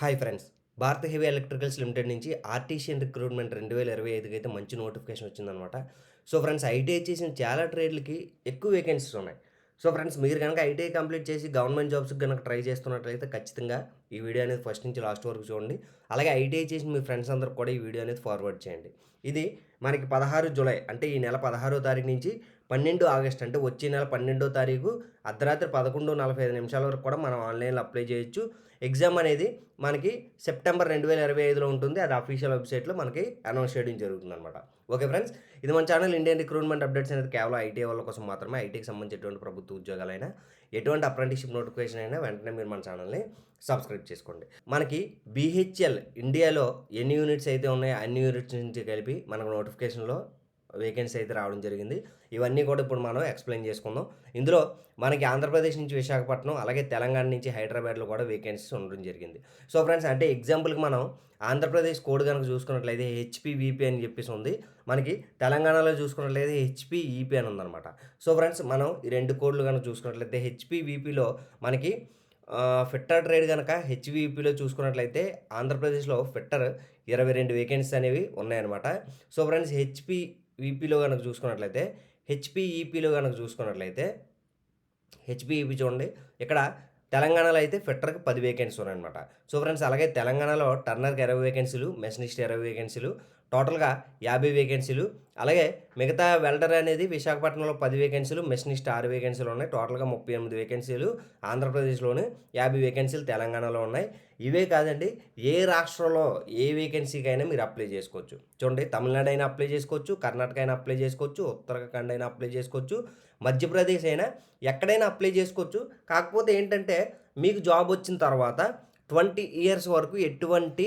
Hi friends. Bharat heavy electricals limited నుంచి artisan recruitment రెండు వేల ఇరవై ఐదుకి అయితే మంచి నోటిఫికేషన్ వచ్చిందనమాట సో ఫ్రెండ్స్ ఐటీఐ చేసిన చాలా ట్రేడ్లకి ఎక్కువ వేకెన్సీస్ ఉన్నాయి. సో ఫ్రెండ్స్ మీరు కనుక ఐటీఐ కంప్లీట్ చేసి గవర్నమెంట్ జాబ్స్కి కనుక ట్రై చేస్తున్నట్లయితే ఖచ్చితంగా ఈ వీడియో అనేది ఫస్ట్ నుంచి లాస్ట్ వరకు చూడండి. అలాగే ఐటీఐ చేసి మీ ఫ్రెండ్స్ అందరికి కూడా ఈ వీడియో అనేది ఫార్వర్డ్ చేయండి. ఇది మనకి పదహారు జూలై అంటే ఈ నెల పదహారో తారీఖు నుంచి పన్నెండు ఆగస్ట్ అంటే వచ్చే నెల పన్నెండో తారీఖు అర్ధరాత్రి పదకొండు నలభై ఐదు నిమిషాల వరకు కూడా మనం ఆన్లైన్లో అప్లై చేయొచ్చు. ఎగ్జామ్ అనేది మనకి సెప్టెంబర్ రెండు వేల ఇరవై ఐదులో ఉంటుంది. అది అఫీషియల్ వెబ్సైట్లో మనకి అనౌన్స్ చేయడం జరుగుతుంది అనమాట ఓకే ఫ్రెండ్స్ ఇది మన ఛానల్ ఇండియన్ రిక్రూట్మెంట్ అప్డేట్స్ అనేది కేవలం ఐటీ వాళ్ళ కోసం మాత్రమే. ఐటీకి సంబంధించినటువంటి ప్రభుత్వ ఉద్యోగాలైనా ఎటువంటి అప్రెంటిషిప్ నోటిఫికేషన్ అయినా వెంటనే మీరు మన ఛానల్ని సబ్స్క్రైబ్ చేసుకోండి. మనకి బీహెచ్ఎల్ ఇండియాలో ఎన్ని యూనిట్స్ అయితే ఉన్నాయో అన్ని యూనిట్స్ నుంచి కలిపి మనకు నోటిఫికేషన్లో వేకెన్సీ అయితే రావడం జరిగింది. ఇవన్నీ కూడా ఇప్పుడు మనం ఎక్స్ప్లెయిన్ చేసుకుందాం. ఇందులో మనకి ఆంధ్రప్రదేశ్ నుంచి విశాఖపట్నం అలాగే తెలంగాణ నుంచి హైదరాబాద్లో కూడా వేకెన్సీస్ ఉండడం జరిగింది. సో ఫ్రెండ్స్ అంటే ఎగ్జాంపుల్కి మనం ఆంధ్రప్రదేశ్ కోడ్ కనుక చూసుకున్నట్లయితే హెచ్పి వీపీ అని చెప్పేసి ఉంది. మనకి తెలంగాణలో చూసుకున్నట్లయితే హెచ్పి ఈపీ అని ఉందన్నమాట. సో ఫ్రెండ్స్ మనం ఈ రెండు కోడ్లు కనుక చూసుకున్నట్లయితే హెచ్పి వీపీలో మనకి ఫిట్టర్ ట్రేడ్ కనుక హెచ్విపిలో చూసుకున్నట్లయితే ఆంధ్రప్రదేశ్లో ఫిట్టర్ ఇరవై రెండు వేకెన్సీస్ అనేవి ఉన్నాయన్నమాట. సో ఫ్రెండ్స్ హెచ్పి ఈపీలో కనుక చూసుకున్నట్లయితే హెచ్పిఈపిలో కనుక చూసుకున్నట్లయితే హెచ్పిఈపి చూడండి. ఇక్కడ తెలంగాణలో అయితే ఫిట్టర్కి పది వేకెన్సీ ఉన్నాయన్నమాట. సో ఫ్రెండ్స్ అలాగే తెలంగాణలో టర్నర్కి ఇరవై వేకెన్సీలు మెషనిస్ట్ ఇరవై వేకెన్సీలు టోటల్గా యాభై వేకెన్సీలు. అలాగే మిగతా వెల్డర్ అనేది విశాఖపట్నంలో పది వేకెన్సీలు మెషినిస్ట్ ఆరు వేకెన్సీలు ఉన్నాయి. టోటల్గా ముప్పై ఎనిమిది వేకెన్సీలు ఆంధ్రప్రదేశ్లోని యాభై వేకెన్సీలు తెలంగాణలో ఉన్నాయి. ఇవే కాదండి ఏ రాష్ట్రంలో ఏ వేకెన్సీకైనా మీరు అప్లై చేసుకోవచ్చు. చూడండి తమిళనాడు అయినా అప్లై చేసుకోవచ్చు కర్ణాటక అయినా అప్లై చేసుకోవచ్చు ఉత్తరాఖండ్ అయినా అప్లై చేసుకోవచ్చు మధ్యప్రదేశ్ అయినా ఎక్కడైనా అప్లై చేసుకోవచ్చు. కాకపోతే ఏంటంటే మీకు జాబ్ వచ్చిన తర్వాత ట్వంటీ ఇయర్స్ వరకు ఎటువంటి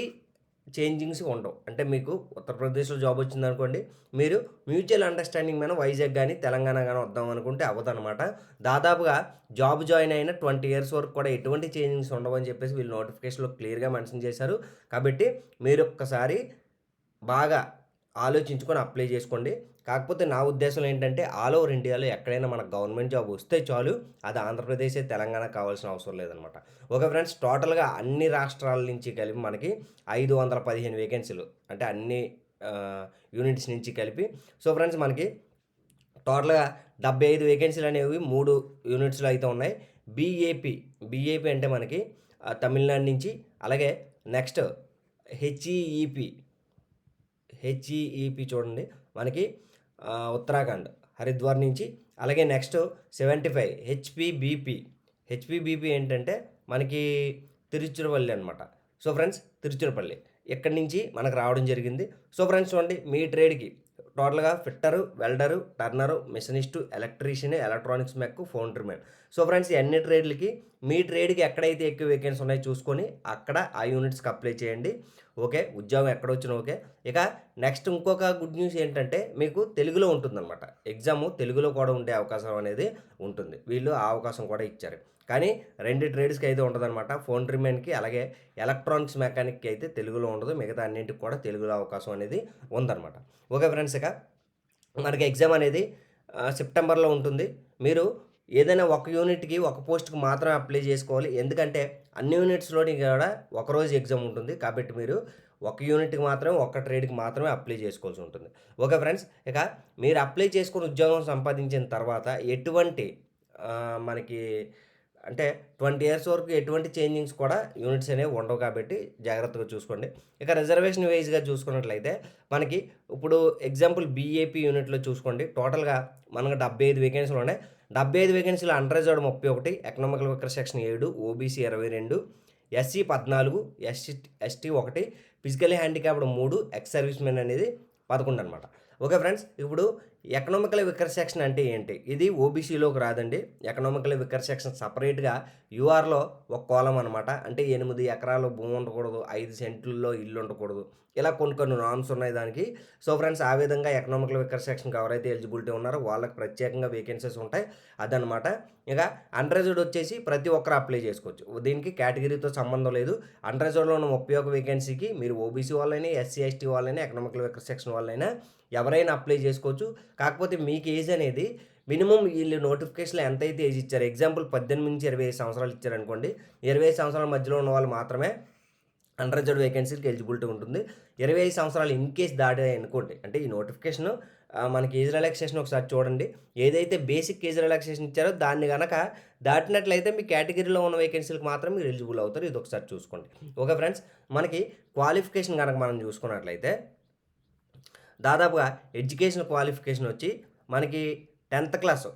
చేంజింగ్స్ ఉండవు. అంటే మీకు ఉత్తరప్రదేశ్లో జాబ్ వచ్చిందనుకోండి మీరు మ్యూచువల్ అండర్స్టాండింగ్ మీద వైజాగ్ కానీ తెలంగాణ కానీ వద్దాం అనుకుంటే అవ్వదనమాట దాదాపుగా జాబ్ జాయిన్ అయిన ట్వంటీ ఇయర్స్ వరకు కూడా ఎటువంటి చేంజింగ్స్ ఉండవని చెప్పేసి వీళ్ళు నోటిఫికేషన్లో క్లియర్గా మెన్షన్ చేశారు. కాబట్టి మీరు ఒక్కసారి బాగా ఆలోచించుకొని అప్లై చేసుకోండి. కాకపోతే నా ఉద్దేశం ఏంటంటే ఆల్ ఓవర్ ఇండియాలో ఎక్కడైనా మనకు గవర్నమెంట్ జాబ్ వస్తే చాలు అది ఆంధ్రప్రదేశ్ తెలంగాణ కావాల్సిన అవసరం లేదనమాట ఓకే ఫ్రెండ్స్ టోటల్గా అన్ని రాష్ట్రాల నుంచి కలిపి మనకి ఐదు వందల పదిహేను వేకెన్సీలు అంటే అన్ని యూనిట్స్ నుంచి కలిపి సో ఫ్రెండ్స్ మనకి టోటల్గా డెబ్బై ఐదు వేకెన్సీలు అనేవి మూడు యూనిట్స్లో అయితే ఉన్నాయి. బీఏపీ బీఏపీ అంటే మనకి తమిళనాడు నుంచి అలాగే నెక్స్ట్ హెచ్ఈఈపీ హెచ్ఈఈపి చూడండి. మనకి ఉత్తరాఖండ్ హరిద్వార్ నుంచి. అలాగే next seventy five HPBP. HPBP ఏంటంటే మనకి తిరుచిరపల్లి అనమాట సో ఫ్రెండ్స్ తిరుచిరపల్లి ఇక్కడి నుంచి మనకు రావడం జరిగింది. సో ఫ్రెండ్స్ చూడండి మీ ట్రేడ్కి టోటల్గా fitter welder turner machinist electrician electronics mech foundryman so friends అన్ని ట్రేడ్లకి మీ ట్రేడ్కి ఎక్కడైతే ఎక్కువ వేకెన్సీ ఉన్నాయో చూసుకొని అక్కడ ఆ యూనిట్స్కి అప్లై చేయండి. ఓకే? ఉద్యోగం ఎక్కడ వచ్చినా ఓకే? ఇక నెక్స్ట్ ఇంకొక గుడ్ న్యూస్ ఏంటంటే మీకు తెలుగులో ఉంటుందన్నమాట. ఎగ్జామ్ తెలుగులో కూడా ఉండే అవకాశం అనేది ఉంటుంది. వీళ్ళు ఆ అవకాశం కూడా ఇచ్చారు. కానీ రెండు ట్రేడ్స్కి అయితే ఉండదన్నమాట ఫోన్ ట్రిమెన్కి అలాగే ఎలక్ట్రానిక్స్ మెకానిక్కి అయితే తెలుగులో ఉండదు. మిగతా అన్నింటికి కూడా తెలుగులో అవకాశం అనేది ఉందన్నమాట. ఓకే ఫ్రెండ్స్ ఇక మనకి ఎగ్జామ్ అనేది సెప్టెంబర్లో ఉంటుంది. మీరు ఏదైనా ఒక యూనిట్కి ఒక పోస్ట్కి మాత్రమే అప్లై చేసుకోవాలి. ఎందుకంటే అన్ని యూనిట్స్లోని కూడా ఒకరోజు ఎగ్జామ్ ఉంటుంది. కాబట్టి మీరు ఒక యూనిట్కి మాత్రమే ఒక ట్రేడ్కి మాత్రమే అప్లై చేసుకోవాల్సి ఉంటుంది. ఓకే ఫ్రెండ్స్ ఇక మీరు అప్లై చేసుకుని ఉద్యోగం సంపాదించిన తర్వాత ఎటువంటి మనకి అంటే ట్వంటీ ఇయర్స్ వరకు ఎటువంటి చేంజింగ్స్ కూడా యూనిట్స్ అనేవి ఉండవు కాబట్టి జాగ్రత్తగా చూసుకోండి. ఇక రిజర్వేషన్ వైజ్గా చూసుకున్నట్లయితే మనకి ఇప్పుడు ఎగ్జాంపుల్ బీఏపీ యూనిట్లో చూసుకోండి. టోటల్గా మనకు డెబ్బై ఐదు వేకెన్సీలు ఉన్నాయి. డెబ్బై ఐదు వేకెన్సీలు అండర్ ముప్పై ఒకటి ఎకనామికల్ వర్కర్ సెక్షన్ ఏడు ఓబీసీ ఇరవై రెండు ఎస్సీ పద్నాలుగు ఎస్సీ ఎస్టీ ఒకటి ఫిజికలీ హ్యాండిక్యాప్డ్ మూడు ఎక్స్ సర్వీస్ మెన్ అనేది పదకొండు అనమాట ఓకే ఫ్రెండ్స్ ఇప్పుడు ఎకనామికల్ వికర్ సెక్షన్ అంటే ఏంటి? ఇది ఓబీసీలోకి రాదండి. ఎకనామికల్ వికర్ సెక్షన్ సపరేట్గా యూఆర్లో ఒక కోలం అనమాట అంటే ఎనిమిది ఎకరాలు భూమి ఉండకూడదు ఐదు సెంట్లలో ఇల్లు ఉండకూడదు. ఇలా కొన్ని కొన్ని నామ్స్ ఉన్నాయి దానికి. సో ఫ్రెండ్స్ ఆ విధంగా ఎకనామికల్ వికర్ సెక్షన్కి ఎవరైతే ఎలిజిబిలిటీ ఉన్నారో వాళ్ళకి ప్రత్యేకంగా వేకెన్సీస్ ఉంటాయి. అదనమాట ఇక అండ్రెజర్డ్ వచ్చేసి ప్రతి ఒక్కరు అప్లై చేసుకోవచ్చు. దీనికి కేటగిరీతో సంబంధం లేదు. అండ్రెజర్డ్లో ఉన్న ముప్పై ఒక వేకెన్సీకి మీరు ఓబీసీ వాళ్ళైనా ఎస్సీ ఎస్టీ వాళ్ళైనా ఎకనామికల్ వికర్ సెక్షన్ వాళ్ళైనా ఎవరైనా అప్లై చేసుకోవచ్చు. కాకపోతే మీకు ఏజ్ అనేది మినిమం వీళ్ళు నోటిఫికేషన్లో ఎంత అయితే ఏజ్ ఇచ్చారు ఎగ్జాంపుల్ పద్దెనిమిది నుంచి ఇరవై ఐదు సంవత్సరాలు ఇచ్చారనుకోండి ఇరవై ఐదు సంవత్సరాల మధ్యలో ఉన్న వాళ్ళు మాత్రమే అండర్జర్డ్ వేకెన్సీకి ఎలిజిబిలిటీ ఉంటుంది. ఇరవై ఐదు సంవత్సరాలు ఇన్ కేస్ దాటాయి అనుకోండి అంటే ఈ నోటిఫికేషన్ మనకి ఏజ్ రిలాక్సేషన్ ఒకసారి చూడండి ఏదైతే బేసిక్ ఏజ్ రిలాక్సేషన్ ఇచ్చారో దాన్ని కనుక దాటినట్లయితే మీ కేటగిరీలో ఉన్న వేకెన్సీలకు మాత్రం మీరు ఎలిజిబుల్ అవుతారు. ఇది ఒకసారి చూసుకోండి. ఓకే ఫ్రెండ్స్ మనకి క్వాలిఫికేషన్ కనుక మనం చూసుకున్నట్లయితే దాదాపుగా ఎడ్యుకేషన్ క్వాలిఫికేషన్ వచ్చి మనకి టెన్త్ క్లాస్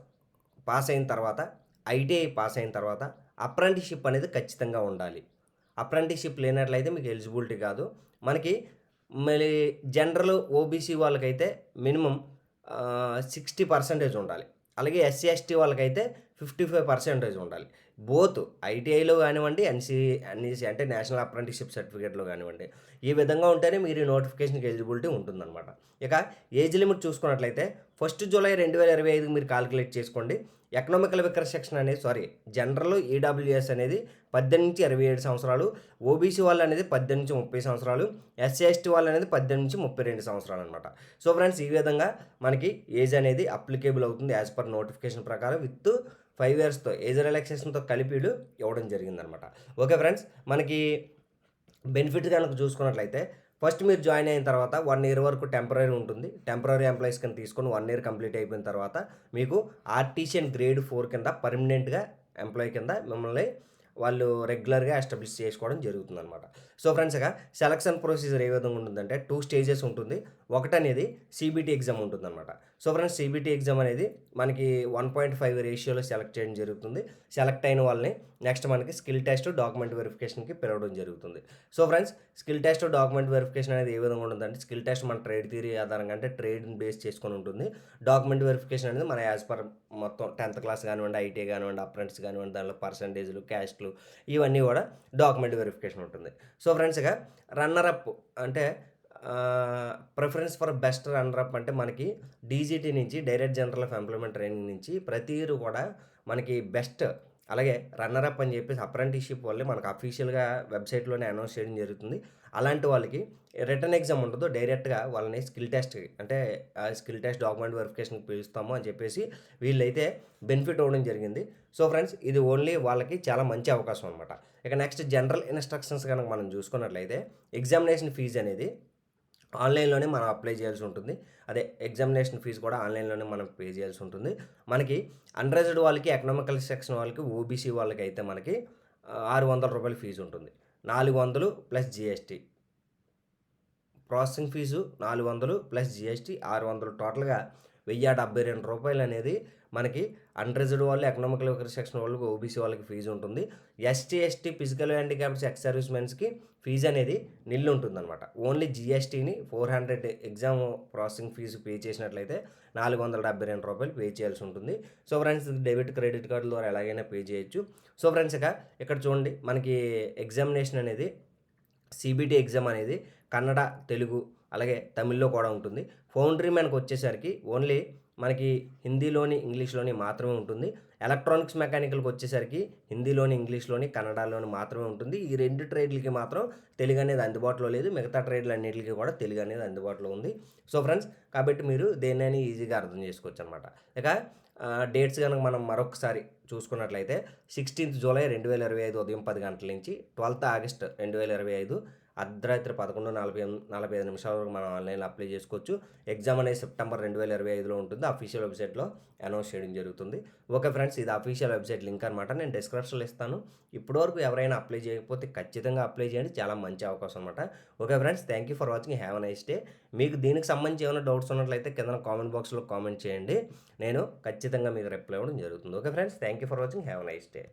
పాస్ అయిన తర్వాత ఐటీఐ పాస్ అయిన తర్వాత అప్రెంటిషిప్ అనేది ఖచ్చితంగా ఉండాలి. అప్రెంటిషిప్ లేనట్లయితే మీకు ఎలిజిబిలిటీ కాదు. మనకి మళ్ళీ జనరల్ ఓబీసీ వాళ్ళకైతే మినిమం సిక్స్టీ పర్సెంటేజ్ ఉండాలి. అలాగే ఎస్సీ ఎస్టీ వాళ్ళకైతే ఫిఫ్టీ ఫైవ్ పర్సెంటేజ్ ఉండాలి. బోత్ ఐటీఐలో కానివ్వండి ఎన్సీ ఎన్ఈసీ అంటే నేషనల్ అప్రెంటిషిప్ సర్టిఫికేట్లో కానివ్వండి ఈ విధంగా ఉంటేనే మీరు ఈ నోటిఫికేషన్కి ఎలిజిబిలిటీ ఉంటుందన్నమాట. ఇక ఏజ్ లిమిట్ చూసుకున్నట్లయితే ఫస్ట్ జూలై రెండు వేల ఇరవై ఐదుకి మీరు కాల్కులేట్ చేసుకోండి. ఎకనామికల్ వికర్ సెక్షన్ అనేది సారీ జనరల్ ఈడబ్ల్యూఎస్ అనేది పద్దెనిమిది నుంచి ఇరవై ఏడు సంవత్సరాలు ఓబీసీ వాళ్ళు అనేది పద్దెనిమిది నుంచి ముప్పై సంవత్సరాలు ఎస్సీ ఎస్టీ వాళ్ళు అనేది పద్దెనిమిది నుంచి ముప్పై రెండు సంవత్సరాలు అనమాట సో ఫ్రెండ్స్ ఈ విధంగా మనకి ఏజ్ అనేది అప్లికేబుల్ అవుతుంది యాజ్ పర్ నోటిఫికేషన్ ప్రకారం విత్ ఫైవ్ ఇయర్స్తో ఏజ్ రిలాక్సేషన్తో కలిపిడు ఇవ్వడం జరిగిందనమాట. ఓకే ఫ్రెండ్స్ మనకి బెనిఫిట్ కనుక చూసుకున్నట్లయితే ఫస్ట్ మీరు జాయిన్ అయిన తర్వాత వన్ ఇయర్ వరకు టెంపరీ ఉంటుంది. టెంపరీ ఎంప్లాయీస్ కింద తీసుకొని వన్ ఇయర్ కంప్లీట్ అయిపోయిన తర్వాత మీకు ఆర్టీషియన్ గ్రేడ్ ఫోర్ కింద పర్మనెంట్గా ఎంప్లాయీ కింద మిమ్మల్ని వాళ్ళు రెగ్యులర్గా ఎస్టాబ్లిష్ చేసుకోవడం జరుగుతుంది అనమాట సో ఫ్రెండ్స్ ఇక సెలక్షన్ ప్రొసీజర్ ఏ విధంగా ఉంటుందంటే టూ స్టేజెస్ ఉంటుంది. ఒకటి అనేది సిబిటీ ఎగ్జామ్ ఉంటుందన్నమాట. సో ఫ్రెండ్స్ సిబిటీ ఎగ్జామ్ అనేది మనకి వన్ పాయింట్ ఫైవ్ రేషియోలో సెలెక్ట్ చేయడం జరుగుతుంది. సెలెక్ట్ అయిన వాళ్ళని నెక్స్ట్ మనకి స్కిల్ టెస్ట్ డాక్యుమెంట్ వెరిఫికేషన్కి పిలవడం జరుగుతుంది. So friends skill test document verification అనేది ఏ విధంగా ఉంటుందంటే స్కిల్ టెస్ట్ మన ట్రేడ్ థియరీ ఆధారంగా అంటే ట్రేడ్ని బేస్ చేసుకొని ఉంటుంది. డాక్యుమెంట్ వెరిఫికేషన్ అనేది మన యాజ్ పర్ మొత్తం టెన్త్ క్లాస్ కానివ్వండి ఐటీ కానివ్వండి అప్రెంట్స్ కానివ్వండి దానిలో పర్సంటేజ్లు టెస్ట్లు ఇవన్నీ కూడా డాక్యుమెంట్ వెరిఫికేషన్ ఉంటుంది. సో ఫ్రెండ్స్ ఇక రన్నర్ అప్ అంటే preference for best runner up అంటే మనకి డీజీటీ నుంచి direct general of employment training నుంచి ప్రతి ఇయర్ కూడా మనకి బెస్ట్ అలాగే రన్నర్ అప్ అని చెప్పేసి అప్రెంటిస్షిప్ వల్లే మనకు అఫీషియల్గా వెబ్సైట్లోనే అనౌన్స్ చేయడం జరుగుతుంది. అలాంటి వాళ్ళకి రిటర్న్ ఎగ్జామ్ ఉండదు. డైరెక్ట్గా వాళ్ళని స్కిల్ టెస్ట్ అంటే స్కిల్ టెస్ట్ డాక్యుమెంట్ వెరిఫికేషన్కి పిలుస్తాము అని చెప్పేసి వీళ్ళైతే బెనిఫిట్ అవ్వడం జరిగింది. సో ఫ్రెండ్స్ ఇది ఓన్లీ వాళ్ళకి చాలా మంచి అవకాశం అనమాట ఇక నెక్స్ట్ జనరల్ ఇన్స్ట్రక్షన్స్ కనుక మనం చూసుకున్నట్లయితే ఎగ్జామినేషన్ ఫీజు అనేది ఆన్లైన్లోనే మనం అప్లై చేయాల్సి ఉంటుంది. అదే ఎగ్జామినేషన్ ఫీజు కూడా ఆన్లైన్లోనే మనం పే చేయాల్సి ఉంటుంది. మనకి అన్రిజర్వ్డ్ వాళ్ళకి ఎకనామికల్ సెక్షన్ వాళ్ళకి ఓబీసీ వాళ్ళకి అయితే మనకి ఆరు వందల రూపాయల ఫీజు ఉంటుంది. నాలుగు వందలు ప్లస్ జిఎస్టీ. ప్రాసెసింగ్ ఫీజు నాలుగు వందలు ప్లస్ జిఎస్టీ ఆరు వందలు టోటల్గా వెయ్యి డెబ్బై రెండు రూపాయలు అనేది మనకి అన్రిజర్వ్డ్ వాళ్ళు ఎకనామికల్ సెక్షన్ వాళ్ళకి ఓబీసీ వాళ్ళకి ఫీజు ఉంటుంది. ST ST physical handicaps ex service మెన్స్కి fee అనేది నిల్లు ఉంటుందన్నమాట. Only జిఎస్టీని four hundred exam processing fee pay చేసినట్లయితే నాలుగు వందల డెబ్బై రెండు రూపాయలు పే చేయాల్సి ఉంటుంది. So friends debit credit card ద్వారా ఎలాగైనా పే చేయొచ్చు. సో ఫ్రెండ్స్ ఇక ఇక్కడ చూడండి మనకి ఎగ్జామినేషన్ అనేది సిబిటి ఎగ్జామ్ అనేది కన్నడ తెలుగు అలాగే తమిళ్ళో కూడా ఉంటుంది. ఫౌండరీ మనకు వచ్చేసరికి ఓన్లీ మనకి హిందీలోని ఇంగ్లీష్లోని మాత్రమే ఉంటుంది. ఎలక్ట్రానిక్స్ మెకానికల్కి వచ్చేసరికి హిందీలోని ఇంగ్లీష్లోని కన్నడలోని మాత్రమే ఉంటుంది. ఈ రెండు ట్రేడ్లకి మాత్రం తెలుగు అనేది అందుబాటులో లేదు. మిగతా ట్రేడ్లు అన్నింటికి కూడా తెలుగు అనేది అందుబాటులో ఉంది. సో ఫ్రెండ్స్ కాబట్టి మీరు దేన్నైనా ఈజీగా అర్థం చేసుకోవచ్చు అనమాట ఇక డేట్స్ కనుక మనం మరొకసారి చూసుకున్నట్లయితే సిక్స్టీన్త్ జూలై రెండు వేల ఇరవై ఐదు ఉదయం పది గంటల నుంచి ట్వెల్త్ ఆగస్ట్ రెండు వేల ఇరవై ఐదు అర్ధరాత్రి పదకొండు నలభై నలభై ఐదు నిమిషాల వరకు మనం ఆన్లైన్లో అప్లై చేసుకోవచ్చు. ఎగ్జామ్ అనేది సెప్టెంబర్ రెండు వేల ఇరవై ఐదులో ఉంటుంది. అఫీషియల్ వెబ్సైట్లో అనౌన్స్ చేయడం జరుగుతుంది. ఓకే ఫ్రెండ్స్ ఇది అఫీషియల్ వెబ్సైట్ లింక్ అనమాట నేను డిస్క్రిప్షన్లో ఇస్తాను. ఇప్పటివరకు ఎవరైనా అప్లై చేయకపోతే ఖచ్చితంగా అప్లై చేయండి. చాలా మంచి అవకాశం అనమాట okay friends thank you for watching. Have nice day. మీకు దీనికి సంబంధించి ఏమైనా డౌట్స్ ఉన్నట్లయితే కింద కామెంట్ బాక్స్లో కామెంట్ చేయండి. నేను ఖచ్చితంగా మీకు రిప్లై ఇవ్వడం జరుగుతుంది. Okay friends thank you for watching. Have nice day.